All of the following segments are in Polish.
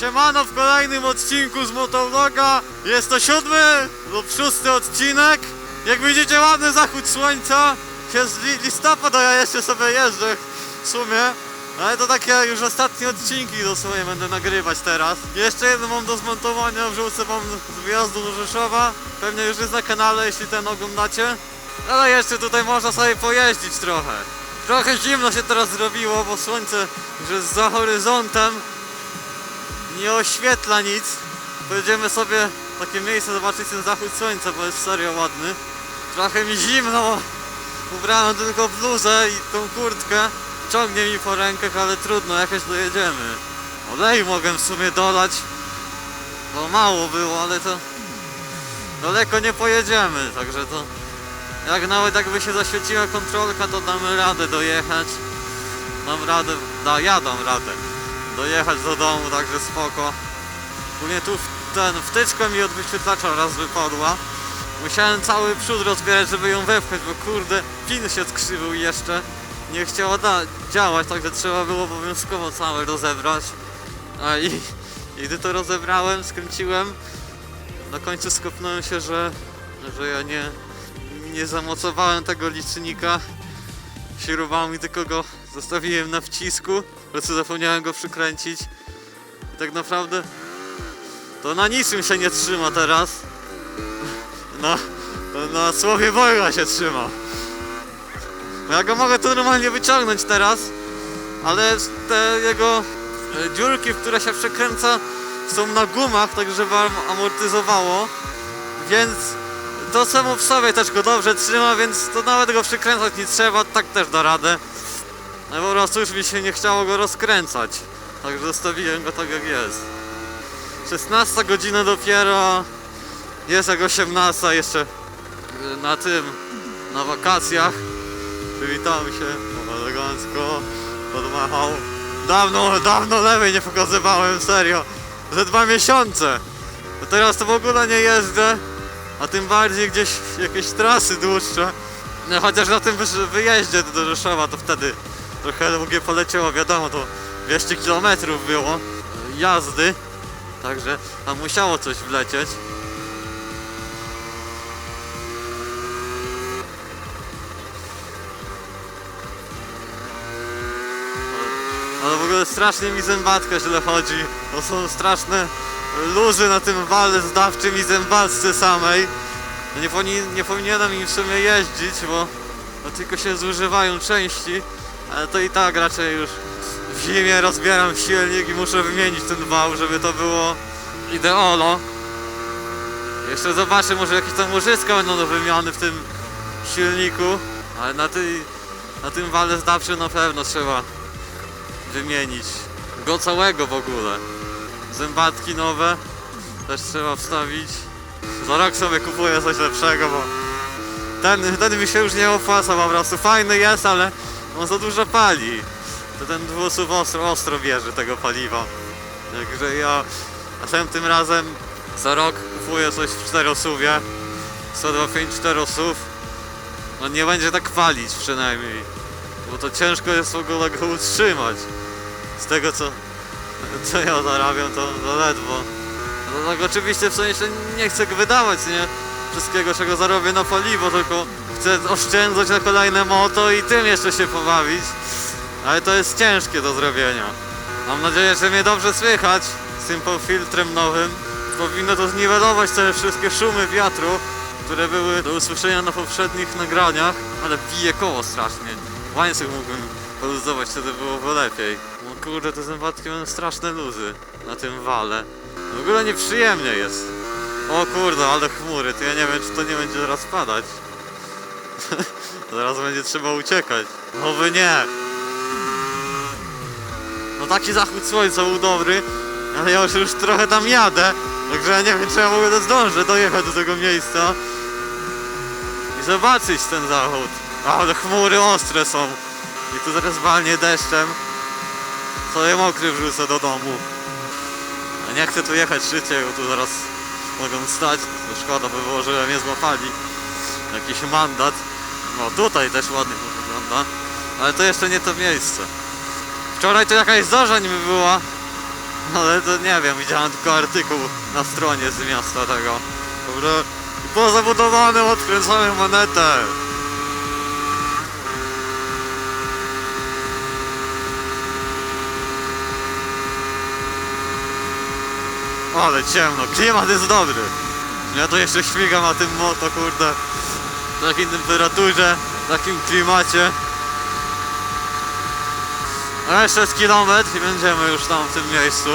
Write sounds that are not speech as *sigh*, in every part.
Siemano w kolejnym odcinku z Motovloga. Jest to siódmy lub szósty odcinek. Jak widzicie ładny zachód słońca. Jest li listopad, a ja jeszcze sobie jeżdżę w sumie. Ale to takie już ostatnie odcinki dosłownie będę nagrywać teraz. Jeszcze jedno mam do zmontowania, wrzucę wam z wyjazdu do Rzeszowa. Pewnie już jest na kanale, jeśli ten oglądacie. Ale jeszcze tutaj można sobie pojeździć trochę. Trochę zimno się teraz zrobiło, bo słońce już jest za horyzontem nie oświetla nic. Pojedziemy sobie w takie miejsce zobaczyć ten zachód słońca, bo jest serio ładny. Trochę mi zimno, ubrałem tylko bluzę i tą kurtkę. Ciągnie mi po rękach, ale trudno, jakoś dojedziemy. Oleju mogę w sumie dolać. To mało było, ale to daleko nie pojedziemy, także to jak nawet jakby się zaświeciła kontrolka, to damy radę dojechać. Dam radę, da, ja dam radę dojechać do domu, także spoko. Ogólnie tu ten wtyczka mi od wyświetlacza raz wypadła. Musiałem cały przód rozbierać, żeby ją wepchać, bo kurde, pin się skrzywił jeszcze. Nie chciało da- działać, także trzeba było obowiązkowo całe rozebrać. A i, i gdy to rozebrałem, skręciłem, na końcu skopnąłem się, że, że ja nie, nie zamocowałem tego licznika śrubami, tylko go zostawiłem na wcisku. Po prostu zapomniałem go przykręcić. I tak naprawdę to na niczym się nie trzyma teraz. Na, na słowie Boga się trzyma. Bo ja go mogę tu normalnie wyciągnąć teraz, ale te jego e, dziurki, w które się przekręca są na gumach, tak żeby am- amortyzowało. Więc to samo w sobie też go dobrze trzyma, więc to nawet go przykręcać nie trzeba, tak też da radę. No po prostu już mi się nie chciało go rozkręcać. Także zostawiłem go tak jak jest. 16 godzina dopiero. Jest jak 18 jeszcze y, na tym, na wakacjach. Przywitamy się elegancko. Podmachał. Dawno, dawno lewej nie pokazywałem, serio. Ze dwa miesiące. No teraz to w ogóle nie jeżdżę. A tym bardziej gdzieś jakieś trasy dłuższe. No, chociaż na tym wyjeździe do Rzeszowa to wtedy trochę długie poleciało, wiadomo, to 200 km było e, jazdy. Także tam musiało coś wlecieć. Ale w ogóle strasznie mi zębatka źle chodzi. To są straszne luzy na tym wale zdawczym i zębatce samej. Nie, powinien, nie powinienem im w sumie jeździć, bo tylko się zużywają części, ale to i tak raczej już w zimie rozbieram silnik i muszę wymienić ten wał, żeby to było ideolo. Jeszcze zobaczę, może jakieś tam łożyska będą do wymiany w tym silniku, ale na, tej, na tym wale zdawczym na pewno trzeba wymienić go całego w ogóle. Zębatki nowe też trzeba wstawić. Za rok sobie kupuję coś lepszego, bo ten, ten mi się już nie opłaca po prostu. Fajny jest, ale on za dużo pali. To ten dwusuw ostro, ostro bierze tego paliwa. Także ja następnym razem za rok kupuję coś w czterosuwie. 125 czterosów. No nie będzie tak palić przynajmniej. Bo to ciężko jest w ogóle go utrzymać. Z tego co, co ja zarabiam to, to ledwo. No tak oczywiście w sensie nie chcę wydawać, nie? Wszystkiego czego zarobię na paliwo, tylko chcę oszczędzać na kolejne moto i tym jeszcze się pobawić. Ale to jest ciężkie do zrobienia. Mam nadzieję, że mnie dobrze słychać z tym filtrem nowym. Powinno to zniwelować te wszystkie szumy wiatru, które były do usłyszenia na poprzednich nagraniach, ale bije koło strasznie. Łańcuch mógłbym poluzować, wtedy byłoby lepiej. No kurde, te zębatki mają straszne luzy na tym wale. W ogóle nieprzyjemnie jest. O kurde, ale chmury, to ja nie wiem, czy to nie będzie zaraz padać. *laughs* zaraz będzie trzeba uciekać. Oby nie. No taki zachód słońca był dobry, ale ja już, już trochę tam jadę. Także ja nie wiem, czy ja w ogóle zdążę dojechać do tego miejsca i zobaczyć ten zachód. Ale chmury ostre są. I tu zaraz walnie deszczem. Sobie mokry wrzucę do domu. A nie chcę tu jechać szybciej, bo tu zaraz mogą stać. To szkoda by było, żeby mnie złapali. Jakiś mandat. No tutaj też ładnie to wygląda. Ale to jeszcze nie to miejsce. Wczoraj to jakaś zorza niby była. Ale to nie wiem, widziałem tylko artykuł na stronie z miasta tego. Dobra. I po zabudowanym odkręcamy monetę. Ale ciemno, klimat jest dobry. Ja to jeszcze śmigam na tym moto, kurde. Takiej temperaturze, w takim klimacie. A jeszcze jest kilometr i będziemy już tam w tym miejscu.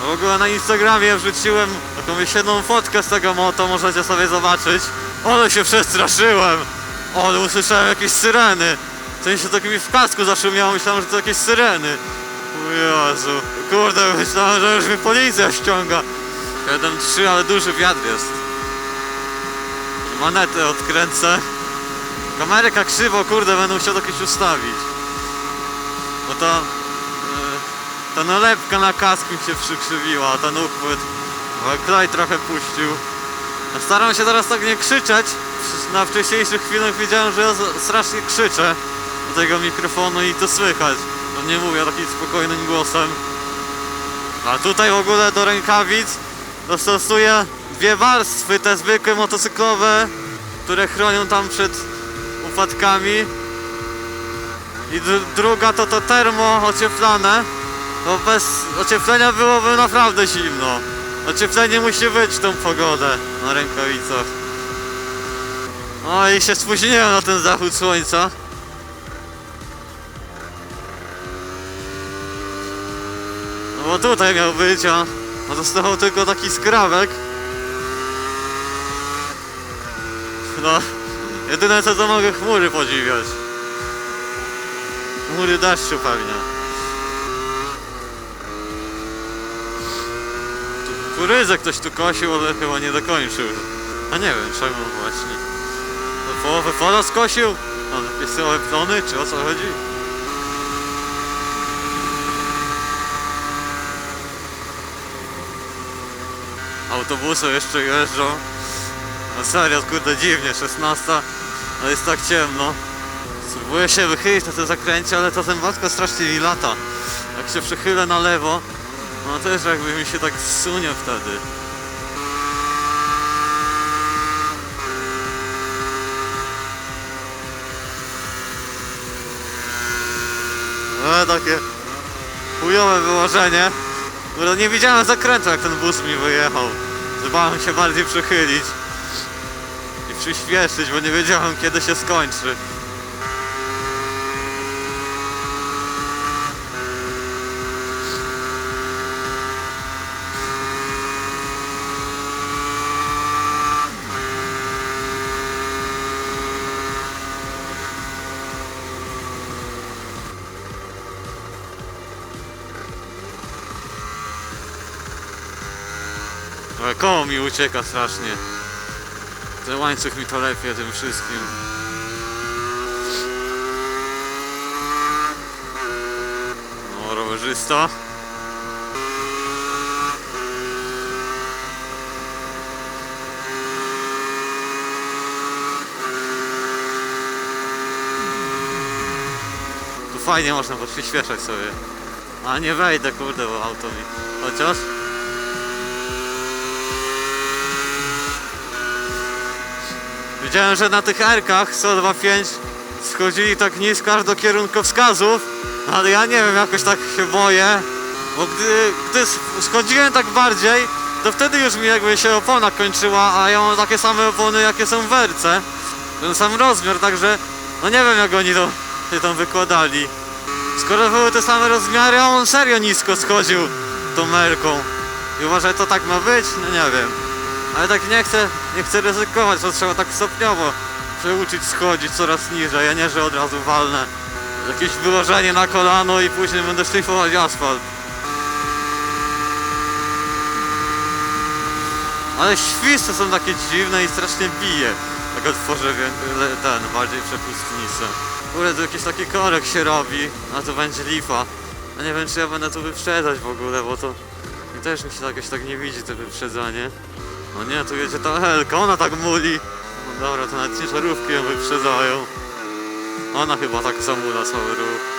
W ogóle na Instagramie wrzuciłem taką jedną fotkę z tego moto, możecie sobie zobaczyć. Ale się przestraszyłem! Ale usłyszałem jakieś syreny. W sensie tak mi w kasku zaszumiało, myślałem, że to jakieś syreny. O Jezu, kurde, myślałem, że już mi policja ściąga. 7-3, ale duży wiatr jest. Manetę odkręcę. Kameryka krzywo, kurde, będę musiał jakieś ustawić. Bo to... e, Ta nalepka na kask mi się przykrzywiła, ten uchwyt. Bo klej trochę puścił. Ja Staram się teraz tak nie krzyczeć. Na wcześniejszych chwilach wiedziałem, że ja strasznie krzyczę do tego mikrofonu i to słychać. To nie mówię takim spokojnym głosem. A tutaj w ogóle do rękawic dostosuję dwie warstwy, te zwykłe motocyklowe, które chronią tam przed upadkami. I dru- druga to to termo ocieplane. Bo bez ocieplenia byłoby naprawdę zimno. Ocieplenie musi być w tą pogodę na rękawicach. O i się spóźniłem na ten zachód słońca. No bo tutaj miał być, a zostawał tylko taki skrawek. No, jedyne co to mogę chmury podziwiać. Chmury deszczu pewnie. Kurydzę ktoś tu kosił, ale chyba nie dokończył. A nie wiem czemu właśnie. No, połowę pola skosił? A napisyły plony, czy o co chodzi? Autobusy jeszcze jeżdżą. No serio, kurde dziwnie, 16, ale jest tak ciemno. Spróbuję się wychylić na tym zakręcie, ale ta zębatka strasznie mi lata. Jak się przychylę na lewo, no też jakby mi się tak zsunie wtedy. No takie chujowe wyłożenie. Kurde, nie widziałem zakrętu jak ten bus mi wyjechał. Zbałem się bardziej przychylić i przyspieszyć, bo nie wiedziałem kiedy się skończy. Koło mi ucieka strasznie. Ten łańcuch mi to lepiej tym wszystkim. No, rowerzysta. Tu fajnie można podświeszać sobie. A nie wejdę, kurde, bo auto mi... Chociaż... Widziałem, że na tych erkach 125 schodzili tak nisko aż do kierunkowskazów, ale ja nie wiem, jakoś tak się boję, bo gdy, gdy sch- schodziłem tak bardziej, to wtedy już mi jakby się opona kończyła, a ja mam takie same opony, jakie są w erce, ten sam rozmiar, także no nie wiem, jak oni to się tam wykładali. Skoro były te same rozmiary, a on serio nisko schodził tą merką. I uważaj, to tak ma być? No nie wiem. Ale tak nie chcę, nie chcę ryzykować, to trzeba tak stopniowo przeuczyć schodzić coraz niżej, ja nie, że od razu walnę jakieś wyłożenie na kolano i później będę szlifować asfalt. Ale świsty są takie dziwne i strasznie bije. Jak otworzę ten, bardziej przepustnicę. Kurde, tu jakiś taki korek się robi, a to będzie lipa. A nie wiem, czy ja będę tu wyprzedzać w ogóle, bo to... I też mi się jakoś tak nie widzi to wyprzedzanie. No nie, tu jedzie ta Helka, ona tak muli. No dobra, to nawet ciężarówki ją wyprzedzają. Ona chyba tak zamula cały ruch.